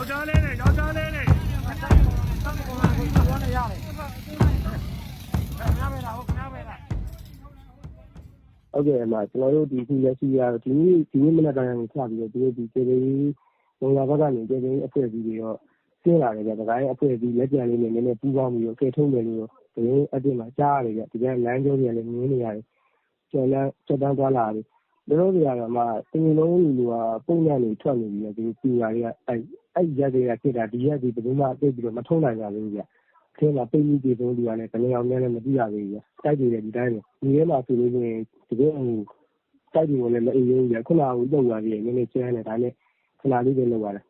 ယောက်ျားလေးနဲ့ယောက်ျားလေးနဲ့ဟုတ်ကဲ့အမကျွန်တော်တို့ဒီခုလက်ရှိရဒီနေ့ဒီနေ့မနက်ပိုင်းကနေစပြီးတော့ဒီဒီကျေလေးဘုံလာဘက်ကနေကျေလေးအဖွဲ့အစည်းတွေတော့ကျင်းလာတယ်ကြဒါကလည်းအဖွဲ့အစည်းလက်ကျန်လေးနဲ့နည်းနည်းပူးပေါင်းပြီးတော့ကဲထုံးတယ်လို့ဒီနေ့အပြင်မှာကြားရတယ်ကြဒီကလမ်းကြောတွေလည်းမြင်နေရတယ်ကျော်လန်းစက်တန်းသွားလာတယ် တို့တွေကတော့မှတင်လုံးလူကပုံညံနေထွက်နေပြီးတော့ဒီပြူရာတွေကအဲ့အဲ့ရက်တွေကဖြစ်တာဒီရက်ဒီဘယ်သူမှသိပြီးတော့မထုံးနိုင်ကြဘူးကြအထင်းမှာပိတ်ပြီးပြေဆုံးလူကလည်းဘယ်နေအောင်လဲမသိရသေးဘူးကြတိုက်ကြည့်တယ်ဒီတိုင်းပဲဒီထဲမှာဆိုလို့ရှိရင်တကယ်ဟိုတိုက်ကြည့်ဝင်လည်းမအေးဘူးကြခုနကဟိုလောက်လာပြီးနည်းနည်းကျန်းတယ်ဒါနဲ့ခဏလေးပဲလောက်လာတယ်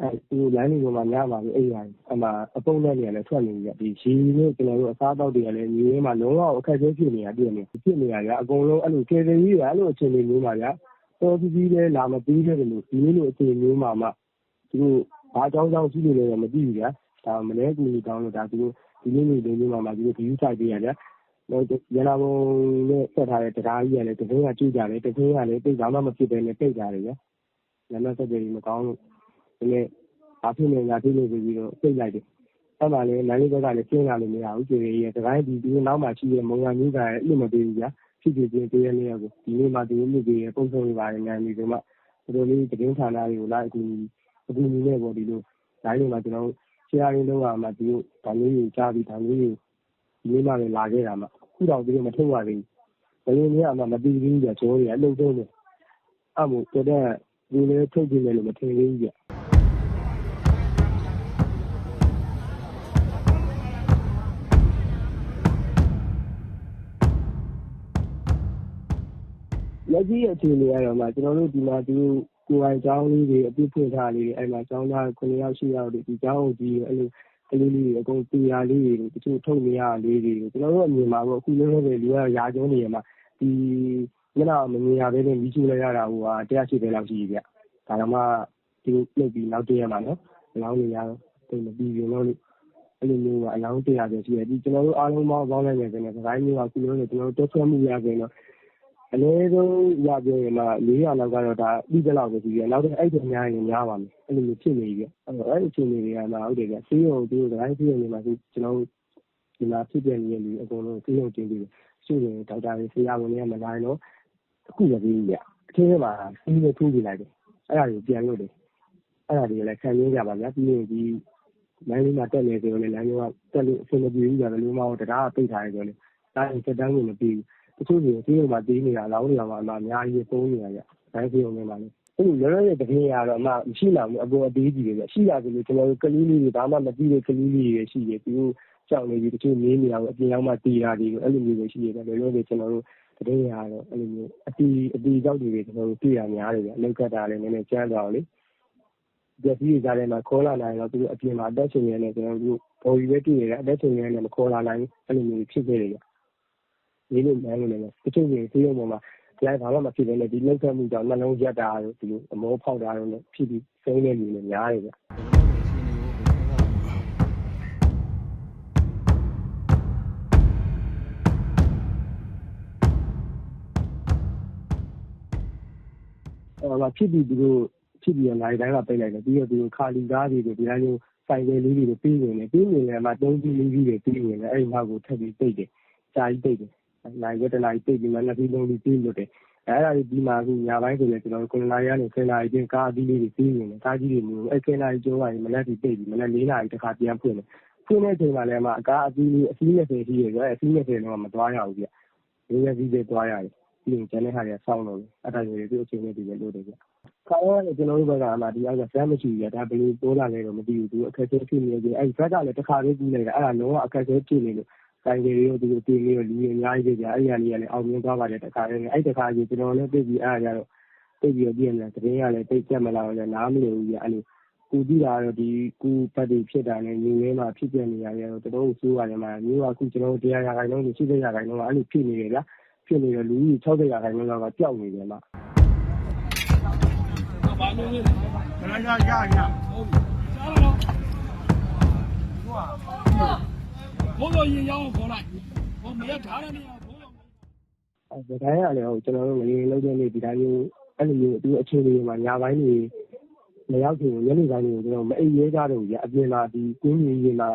အဲ့ဒီလမ်းတွေမှာညပါပြီအဲ့ရတယ်အမှအပုံနဲ့နေလည်းထွက်နေပြီဒီရီနဲ့ကျွန်တော်တို့အစားအသောက်တွေကလည်းညီရင်းမှာလုံးဝအခက်အခဲဖြစ်နေတာပြည့်နေဖြစ်နေတာကြအကုန်လုံးအဲ့လိုကျေစင်ကြီးကအဲ့လိုအခြေအနေမျိုးမှာကြတော်ပြီးပြီးလဲလာမပြီးတဲ့လို့ဒီလိုအခြေအနေမျိုးမှာမှသူတို့ဘာအကြောင်းကြောင့်ရှိနေလဲမသိဘူးကြဒါမလဲကူညီတောင်းလို့ဒါသူတို့ဒီနေ့နေ့လေးမျိုးမှာမှသူတို့ view site ပေးရကြတော့ရနာဘုံနဲ့ဆက်ထားတဲ့တရားကြီးကလည်းတကယ်ကကြည့်ကြတယ်တကယ်ကလည်းတိတ်ဘာမှမဖြစ်ဘဲနဲ့တိတ်ကြတယ်ကြညနေဆက်တယ်မကောင်းလို့ဒီ နေ့ဘာဖြစ်နေညာဖြစ်နေပြီးတော့တိတ်လိုက်တယ်အဲ့မှာလည်းနိုင်လေးဘက်ကလည်းကျင်းလာလို့မရဘူးကျေရီရဲ့တကိုင်းဒီဒီနောက်မှရှိတဲ့မုံရမျိုးကလည်းအဲ့လိုမပေးဘူးကြာဖြစ်ဖြစ်ချင်းပေးရနေရကိုဒီနေ့မှဒီနေ့ပြည်ရဲ့ပုံစံတွေပါတယ်နိုင်ပြီးတော့မှတို့လေးတကင်းဌာနတွေကိုလိုက်အကူအကူညီနဲ့ပေါ့ဒီလိုနိုင်လေးမှာကျွန်တော်တို့ဆရာရင်းလုံးကမှဒီလိုဒါမျိုးကြီးကြားပြီးဒါမျိုးကြီးဒီနေ့မှလည်းလာခဲ့တာမှခုတော့ဒီလိုမထုတ်ရသေးဘူးဘယ်လိုမျိုးမှမတည်ဘူးကြာကျော်တွေအလုံးစုံတယ်အဲ့မို့တော်တဲ့ဒီလိုထုတ်ပြနေလို့မထင်သေးဘူးကြာ လက်ရှိအခြေအနေကတော့မှကျွန်တော်တို့ဒီမှာသူကိုယ်ပိုင်ကျောင်းလေးတွေအပြည့်ဖွင့်ထားလေးတွေအဲ့မှာကျောင်းသား9ယောက်10ယောက်တွေဒီကျောင်းကိုကြီးအဲ့လိုကလေးလေးတွေအကုန်ပြရာလေးတွေတချို့ထုတ်နေရလေးတွေကျွန်တော်တို့အမြင်မှာပေါ့အခုလုံးလုံးပဲလူကရာကျုံးနေရမှာဒီညနာမမြင်ရဘဲနဲ့မိချူလိုက်ရတာဟိုဟာ180လောက်ရှိပြီဗျဒါတော့မှဒီလိုပြုတ်ပြီးနောက်တည့်ရမှာနော်အလောင်းနေရတော့တိတ်မပြီးဘူးလို့အဲ့လိုမျိုးကအလောင်း100ပဲရှိတယ်ဒီကျွန်တော်တို့အားလုံးပေါင်းပေါင်းလိုက်နေတယ်ဆိုတော့ဒီမျိုးကအခုလုံးနေကျွန်တော်တို့တက်ဆွဲမှုရဆိုရင်တော့ အနည်းဆုံးရပြောရင်မှ400လောက်ကတော့ ဒါပြီးတဲ့လောက်ပဲရှိပြီ။နောက်တော့အဲ့ဒီများရင် များပါမယ်။အဲ့လိုမျိုးဖြစ်နေပြီ။အဲ့တော့အဲ့ဒီအခြေအနေတွေကမှဟုတ်တယ်ဗျ။ဆေးရုံ သူတို့တိုင်းဆေးရုံတွေမှာဆိုကျွန်တော်တို့ ဒီမှာ ဖြစ်ပြနေတဲ့ လူအကုန်လုံးဆေးရုံတင်ပြီးတယ်။ရှိရင်ဒေါက်တာတွေ ဆရာဝန်တွေက မနိုင်တော့အခုလည်းပြီးပြီဗျ။အထင်းထဲမှာ ဆေးတွေထိုးပြလိုက်တယ်။အဲ့ဒါတွေပြန်လို့တယ်။အဲ့ဒါတွေလည်း ခံရင်းကြပါဗျာ။ပြီးရင် ဒီလမ်းလေးမှာ တက်နေဆိုရင်လည်း လမ်းကြောက တက်လို့အဆင်မပြေဘူးကြတယ်လို့မှတရားပိတ်ထားရဆိုရင်ဒါရင်စက်တန်းကိုမပြီးဘူး။ တချို့ဆို ဆေးရုံမှာတေးနေတာလောင်းနေတာမှအများကြီးပုံးနေတာကြ။တိုင်းဆေးရုံတွေမှာလေ။အဲ့လိုလောလောဆယ်တကယ်ရတော့အမှမရှိနိုင်ဘူးအပေါ်အသေးကြီးတွေပဲရှိတာဆိုလို့ကျွန်တော်တို့ ကလေးလေးတွေ ဘာမှမသိတဲ့ ကလေးလေးတွေရှိတယ် သူတို့ကြောက်နေပြီး တချို့နေနေတာကို အပြင်ရောက်မှတည်တာတွေ အဲ့လိုမျိုးတွေရှိတယ် လောလောဆယ် ကျွန်တော်တို့တကယ်ရတော့ အဲ့လိုမျိုးအတီအတီကြောက်တွေကျွန်တော်တို့တွေ့ရများတယ်ဗျ အလောက်ကတာလည်း နည်းနည်းကျန်းသွားအောင်လေပျက်စီးရကြတဲ့မှာ ခေါ်လာနိုင်တော့ သူတို့အပြင်မှာ အသက်ရှင်နေတယ်ကျွန်တော်တို့ ဘော်ကြီးပဲတွေ့ရတယ်အသက်ရှင်နေတယ်မခေါ်လာနိုင်အဲ့လိုမျိုးဖြစ်ခဲ့တယ်ဗျ ဒီလိုမှန်းလို့လည်းတချို့တွေဆေးရုံပေါ်မှာတရားဘာမှမဖြစ်ဘဲနဲ့ဒီလောက်ထမှုကြောင့်နှလုံးရက်တာတို့ဒီလိုအမောဖောက်တာတို့နဲ့ဖြစ်ပြီးဆုံးနေနေများတယ်ဗျဟိုမှာဖြစ်ပြီးသူတို့ဖြစ်ပြီးနိုင်တိုင်းကပိတ်လိုက်တယ်ပြီးတော့သူတို့ခါလီကားတွေကိုဒီတိုင်းမျိုးဆိုင်ကယ်လေးတွေကိုပြီးနေတယ်ပြီးနေတယ်မှာ၃ကြီး၄ကြီးတွေပြီးနေတယ်အဲ့ဒီနောက်ကိုထပ်ပြီးပိတ်တယ်ကြာကြီးပိတ်တယ် နိုင်ရတဲ့နိုင်ပိတ်ပြီးမှနှစ်ပြီးလုံးပြီးပြီးလို့တယ်အဲ့ဒါဒီမှာအခုညပိုင်းဆိုလည်းကျွန်တော်တို့9နာရီကနေ10နာရီချင်းကားအသီးလေးတွေပြီးနေတယ်ကားကြီးတွေမျိုးအဲ့10နာရီကျော်ရင်မနက်ဒီပိတ်ပြီးမနက်4နာရီတခါပြန်ဖွင့်တယ်ဖွင့်တဲ့အချိန်မှာလည်းမှအကားအသီးလေးအစီး20ရှိရယ်အစီး20တော့မသွားရဘူးပြရင်းရစီးပဲသွားရတယ်ပြီးရင်ကျန်တဲ့ဟာတွေကစောင်းလို့အဲ့ဒါမျိုးတွေသူ့အချိန်နဲ့ဒီပဲလုပ်တယ်ဗျခါရောကျွန်တော်တို့ဘက်ကမှဒီအောက်ကဇက်မရှိဘူးဒါဘယ်လိုပိုးလာလဲတော့မသိဘူးသူအခက်အခဲဖြစ်နေကြအဲ့ဇက်ကလည်းတစ်ခါလေးပြီးလိုက်တာအဲ့ဒါလုံးဝအခက်အခဲဖြစ်နေလို့ ဆိုင်ကယ်တွေရောသူတို့တင်နေရောလူတွေအများကြီးကြအဲ့ဒီကနေလည်းအောင်မြင်သွားပါတယ်တစ်ခါလေးအဲ့တစ်ခါကြီးကျွန်တော်လည်းသိပြီးအဲ့ဒါကြတော့သိပြီးတော့ပြင်တယ်တရင်ကလည်းသိကြက်မလာတော့နားမလို့ဘူးကြအဲ့လိုကူကြည့်တာတော့ဒီကူပတ်တွေဖြစ်တာနဲ့ညင်းရင်းမှာဖြစ်ပြနေရတယ်တော့တော်တော်ဆိုးရတယ်မှာမျိုးကအခုကျွန်တော်တရားရာခိုင်နှုန်းရှိတဲ့ရာခိုင်နှုန်းကအဲ့လိုဖြစ်နေတယ်ဗျာဖြစ်နေတော့လူကြီး60ရာခိုင်နှုန်းလောက်ကပျောက်နေတယ်မှာဘာလို့လဲခဏရရရ ဘိုးတော်ရင်ရောင်းကိုခေါ်လိုက်ဘိုးမရထားတဲ့နေရာဘိုးတော်အဲဒါတိုင်းကလည်းဟိုကျွန်တော်တို့ငလင်းလုံးတဲ့နေ့ဒီတိုင်းမျိုးအဲ့လိုမျိုးသူအခြေအနေမှာညာပိုင်းတွေမရောက်ခင်ညနေပိုင်းကိုကျွန်တော်မအိပ်ရဲကြတော့ဘူးဗျအပြင်မှာဒီကွင်းကြီးတွေမှာ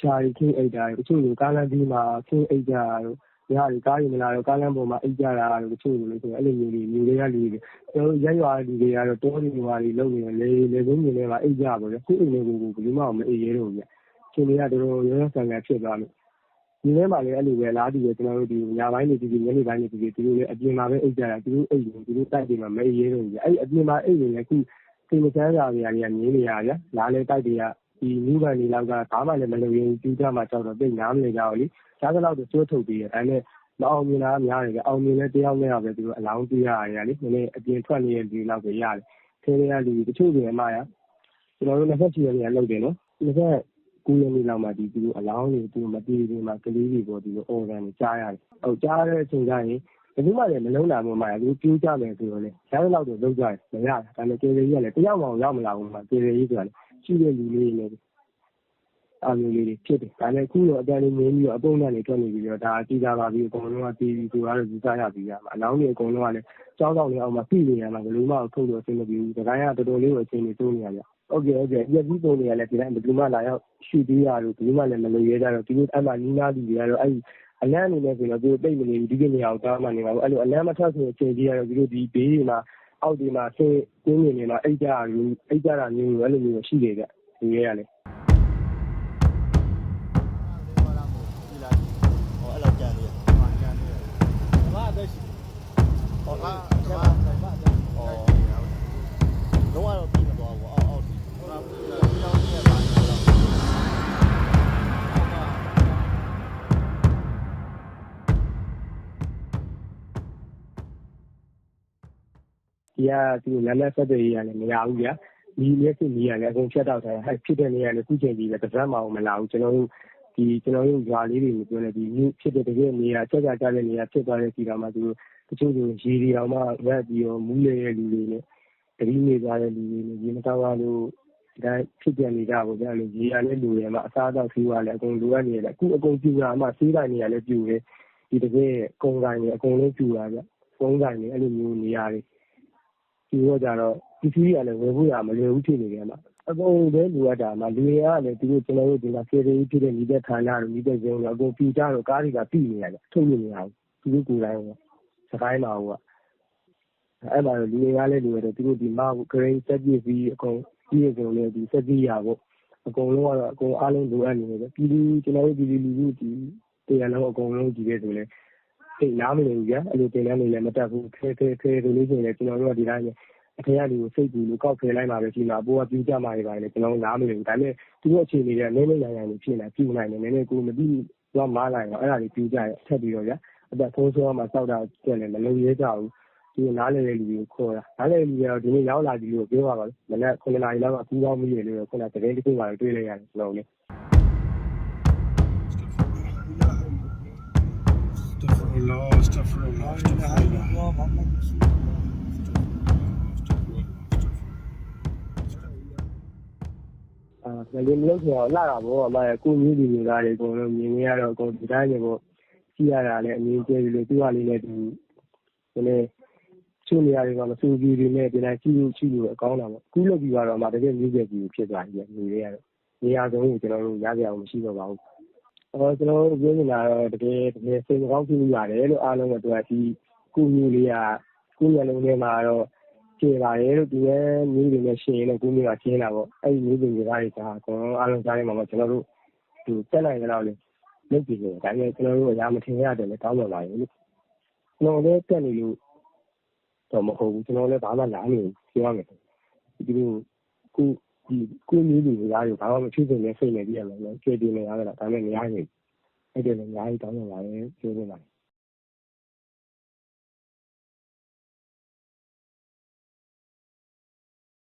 ခြာရီခင်းအိတ်တာတချို့လူကားလမ်းပြီးမှာခင်းအိတ်ကြတာတို့ညတွေကားတွေမလာတော့ကားလမ်းပေါ်မှာအိတ်ကြတာတို့တချို့လူတွေဆိုအဲ့လိုမျိုးတွေမျိုးတွေကလူတွေကျွန်တော်ရက်ရွာလူတွေကတော့တောတွေရွာတွေလုံနေလေလေကုန်းတွေထဲမှာအိတ်ကြပါဗျခုအိမ်တွေကိုဘယ်လိုမှမအိပ်ရဲတော့ဘူး ဗျရှင်တွေက တော်တော်ရောရောဆန်ဆန်ဖြစ်သွားလို့ဒီထဲမှာလည်း အဲ့လိုပဲလားဒီပဲကျွန်တော်တို့ဒီညပိုင်းနေဒီညနေပိုင်းနေဒီသူတို့လည်း အပြင်မှာပဲ အိတ်ကြတာ သူတို့အိတ်နေသူတို့တိုက်တွေမှာ မအိပ်ရဲတော့ဘူးဗျ အဲ့အပြင်မှာ အိတ်နေလည်းခု စိတ်မချမ်းသာကြတွေက မြင်နေရဗျလားလေတိုက်တွေက ဒီနူးကန်တွေလောက်က ဘာမှလည်း မလုပ်ရင်ကျူး ကြမှာကြောက်တော့ပြိတ်နားမနေကြဘူးလေရှားကလောက်တော့စိုးထုတ်ပြီးရဒါနဲ့ မအောင်မြင်တာများတယ်ဗျ အောင်မြင်တဲ့တယောက်နဲ့တော့ပဲသူတို့အလောင်းတွေ့ရရတယ်လေ နည်းနည်းအပြင်ထွက်နေတဲ့ လူလောက်ပဲရတယ်ခဲရလူတချို့တွေအမှရကျွန်တော်တို့28ရက်နေ့လောက်တယ်နော် 29ရက်နေ့လောက်မှဒီသူတို့အလောင်းတွေသူမပြေဘူးမှကလေးတွေပေါ်ဒီလိုအော်ဂန်တွေ ကြားရတယ်ဟုတ်ကြားတဲ့အချိန်ကျရင် ဘယ်သူမှလည်း မလုံးနိုင်ဘူးမှသူပြိုးကြမယ်ဆိုတော့လေရှားလောက်တော့ လုံးကြတယ် မရဒါပေမဲ့ကေရီကြီးကလည်း တယောက်မှရောက်မလာဘူးမှကေရီကြီးဆိုတာလေရှိတဲ့လူလေးတွေလည်းအမျိုးလေးတွေ ဖြစ်တယ် ဒါနဲ့အခုတော့အတန်လေးမြင်ပြီးတော့ အပုံနဲ့နေထွက်နေပြီးတော့ ဒါကြည်ကြပါပြီ အကုန်လုံးကတီးပြီးဆိုတော့ ယူဆရပြီးရမှာအလောင်းတွေ အကုန်လုံးကလည်းကြောင်းတောင်တွေအောက်မှာပြည်နေရမှာဘယ်လိုမှထုတ်လို့အဆင်မပြေဘူးဒါတိုင်းက တော်တော်လေးကို အချိန်တွေတိုးနေရကြ ဟုတ်ကဲ့ဟုတ်ကဲ့ပြည့်ပြီးပုံနေရလဲဒီတိုင်း ဘယ်သူမှ လာရောက်ရှူသေးရလို့ဒီမှလည်း မလို့ရဲကြတော့ဒီလိုအဲ့မှာ နီးနားလူတွေကတော့ အဲ့ အလန်းအနေနဲ့ဆိုတော့ သူတိတ်မနေဘူး ဒီကိနေရာကိုတောင်းမှနေမှာပေါ့ အဲ့လို အလန်းမထွက်ဆိုအချိန်ကြီးရတော့ဒီလိုဒီဘေးတွေမှာ အောက်ဒီမှာ ဆင်းကျင်းနေနေမှာ အိတ်ကြတာမျိုးအိတ်ကြတာမျိုး အဲ့လိုမျိုးရှိနေကြဒီရဲရလဲဟောအဲ့လောက်ကြံသေးတယ်။ဟာကြံသေးတယ်။ဘာအသက်ရှိ။ဟောဟာ ကသူနာမည်ဆက်သွယ်ရေးရလည်း မရဘူးဗျာဒီမျက်စိမီးရလည်း အကုန်ဖြတ်တောက်ထားတယ်ဟဲ့ဖြစ်တဲ့နေရာလည်းခုချိန်ကြီးလည်းတစ်စက်မှအောင်မလာဘူး ကျွန်တော်တို့ဒီကျွန်တော်တို့ရွာလေးတွေမပြောနဲ့ဒီမြို့ဖြစ်တဲ့တကယ်နေရာချက်ကြကြတဲ့နေရာ ဖြစ်သွားတဲ့စီတော်မှာသူတို့တချို့ဆို ရေဒီအောင်မှရက်ပြီးတော့ မူးလေတဲ့လူတွေနဲ့တတိနေကြတဲ့လူတွေနဲ့ ရေမတောင်းရလို့ဒါဖြစ်ပြနေကြပါဗျာလို့ရေရလည်းလူတွေမှာအစားအသောက်ဆေးဝါးလည်း အကုန်လိုအပ်နေတယ် အခုအကုန်ပြူတာမှဆေးတိုင်းနေရာလည်းပြူတယ်ဒီတကယ်ကုန်းတိုင်းတွေ အကုန်လုံးပြူတာဗျကုန်းတိုင်းတွေ အဲ့လိုမျိုးနေရာတွေ ဒီတော့ကြတော့ပစ္စည်းတွေကလည်းဝယ်ဖို့ရမလွယ်ဘူးဖြစ်နေတယ်မှာအကုန်ပဲလိုအပ်တာမှာလူတွေကလည်းသူတို့ကျွန်တော်တို့ဒီမှာဖေးဖေးဖြစ်တဲ့မိသက်ဌာနတို့မိသက်ရုံတို့အကုန်ပြူကြတော့ကားတွေကပြိနေရတယ်ထုတ်လို့မရဘူးသူတို့ကိုယ်တိုင်ကစကိုင်းမှာဟိုကအဲ့မှာလူတွေကလည်းလိုရတယ်သူတို့ဒီမှာဂရိန်းဆက်ပြည့်ပြီးအကုန်ပြည့်စုံတဲ့ဒီဆက်ပြည့်ရဖို့အကုန်လုံးကတော့အကုန်အားလုံးလိုအပ်နေတယ်ပြည်သူကျွန်တော်တို့ပြည်သူလူထုဒီတရားလုံးအကုန်လုံးကြည့်ရဲဆိုလဲ စိတ်နားမနေဘူးကြာအဲ့လိုတင်တန်းနေလည်းမတက်ဘူးခဲခဲခဲဆိုလို့ရှိရင်လည်းကျွန်တော်တို့ကဒီတိုင်းအထက်ကနေစိတ်ကူလို့ကောက်ဖယ်လိုက်မှပဲရှိမှာအပေါ်ကပြူကြမှာတွေပါလေကျွန်တော်နားမလည်ဘူးဒါပေမဲ့သူတို့အခြေအနေတွေကနည်းနည်းညာညာနေဖြစ်နေပြူနိုင်တယ်နည်းနည်းကိုမသိတော့မားလိုက်တော့အဲ့ဒါတွေပြူကြရအထက်ပြီးတော့ဗျာအသက်ဖုံးဆွဲမှာစောက်တာကျက်လည်းမလုံရဲကြဘူးဒီနားလေတဲ့လူကိုခေါ်တာနားလေလူတွေကတော့ဒီနေ့ရောက်လာပြီလို့ပြောပါပါမနေ့9နာရီလောက်ကကူးကောင်းမိရလို့ခုနကတကယ်တစ်ခုမှတွေ့လိုက်ရတယ်ကျွန်တော်လ ည်း Astaghfirullah, astaghfirullah, astaghfirullah. အာမလေးမလို့ဆိုတော့လာတာပေါ့အမရဲ့ကိုမျိုးလူမျိုးသားတွေအကုန်လုံးမြင်နေရတော့အကုန်ဒီတိုင်းနေပေါ့ကြည့်ရတာလည်းအမြင်ကျဲပြီးလို့သူ့ဟာလေးနဲ့သူဒီနေ့ချိုးနေရတယ်ကမစူကြီးတွေနဲ့ဒီတိုင်းကြည့်လို့ကြည့်လို့အကောင်းတာပေါ့အခုလုပ်ပြီးတော့အမတကယ်မျိုးကျဲကြီးဖြစ်သွားပြီနေရတော့နေရာဆုံးကိုကျွန်တော်တို့ရကြအောင်မရှိတော့ပါဘူးအော် ကျွန်တော်တို့ပြောနေတာတော့တကယ်တကယ်စိတ်မကောင်းဖြစ်နေရတယ်လို့ အားလုံးကသူကဒီကိုမျိုးလေးက ကိုမျိုးလုံးထဲမှာတော့ကျေပါတယ်လို့ဒီရဲ့မျိုးတွေနဲ့ရှင်ရင်တော့ ကိုမျိုးကရှင်းတာပေါ့ အဲ့ဒီမျိုးတွေတွေကလည်းဒါအကုန်လုံးအားလုံးစားနေမှာပေါ့ကျွန်တော်တို့ဒီတက်နိုင်ကြတော့လေလုပ်ပြီးတယ် ဒါပေမဲ့ ကျွန်တော်တို့ အရာမထင်ရတယ်လေတောင်းပန်ပါရဲ့လို့ ကျွန်တော်လည်းတက်နေလို့တော့ မဟုတ်ဘူး ကျွန်တော်လည်း ဘာမှလာနေပြောရမယ်ဒီလိုကို ဒီကိုမျိုးတွေကလည်းဘာမှမဖြစ်စင်နဲ့စိတ်နဲ့ပြရမယ်နော်ကျေတင်နေရတာဒါပေမဲ့မရဘူးအဲ့ဒါလည်းအများကြီးတောင်းပန်ပါရဲ့ပြောပြပါ